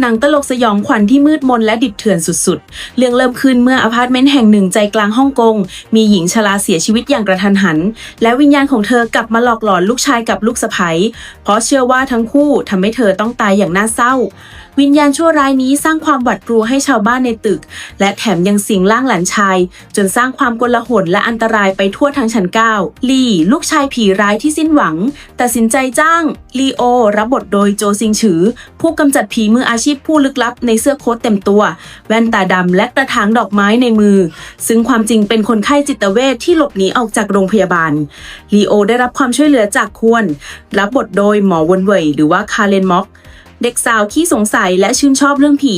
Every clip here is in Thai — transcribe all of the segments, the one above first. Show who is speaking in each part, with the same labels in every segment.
Speaker 1: หนังตลกสยองขวัญที่มืดมนและดิบเถื่อนสุดๆ เรื่องเริ่มขึ้นเมื่ออพาร์ตเมนต์แห่งหนึ่งใจกลางฮ่องกง มีหญิงชราเสียชีวิตอย่างกระทันหัน และวิญญาณของเธอกลับมาหลอกหลอนลูกชายกับลูกสะใภ้เพราะเชื่อว่าทั้งคู่ทำให้เธอต้องตายอย่างน่าเศร้า วิญญาณชั่วร้ายนี้สร้างความหวาดกลัวให้ชาวบ้านในตึก และแถมยังสิงร่างหลานชาย จนสร้างความกลหลและอันตรายไปทั่วทั้งชั้นเก้าลี่ ลูกชายผีร้ายที่สิ้นหวัง ตัดสินใจจ้างลีโอรับบทโดยโจซิงฉือ ผู้กำจัดผีมืออาชีพผู้ลึกลับในเสื้อโค้ทเต็มตัว แว่นตาดำและกระถางดอกไม้ในมือ ซึ่งความจริงเป็นคนไข้จิตเวชที่หลบหนีออกจากโรงพยาบาลลีโอได้รับความช่วยเหลือจากควร รับบทโดยหมอวนเว่ยหรือว่าคาเลนม็อก เด็กสาวขี้สงสัยและชื่นชอบเรื่องผี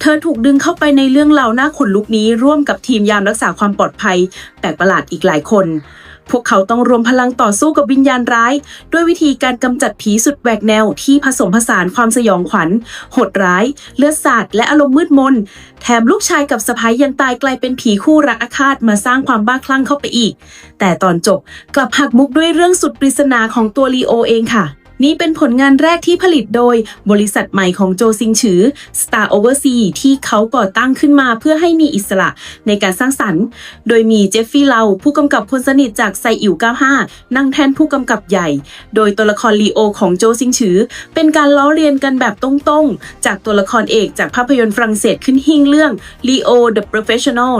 Speaker 1: เธอถูกดึงเข้าไปในเรื่องราวหน้าขนลุกนี้ร่วมกับทีมยามรักษาความปลอดภัย แปลกประหลาดอีกหลายคน พวกเขาต้องรวมพลังต่อสู้กับวิญญาณร้าย ด้วยวิธีการกำจัดผีสุดแหวกแนวที่ผสมผสานความสยองขวัญ โหดร้าย เลือดสาดและอารมณ์มืดมน แถมลูกชายกับสะพ้ายยังตายกลายเป็นผีคู่รักอาฆาตมาสร้างความบ้าคลั่งเข้าไปอีก แต่ตอนจบกลับหักมุกด้วยเรื่องสุดปริศนาของตัวลีโอเองค่ะ นี่เป็นผลงานแรกที่ผลิตโดยบริษัทใหม่ของโจซิงฉือ Star Oversea ที่เขาก่อตั้งขึ้นมาเพื่อให้มีอิสระในการสร้างสรรค์ โดยมีเจฟฟี่เลาผู้กำกับคนสนิทจากไซอิ๋ว95 นั่งแทนผู้กำกับใหญ่ โดยตัวละครลีโอของโจซิงฉือ เป็นการล้อเลียนกันแบบตรงๆ จากตัวละครเอกจากภาพยนตร์ฝรั่งเศสขึ้นหิ้งเรื่อง Leo the Professional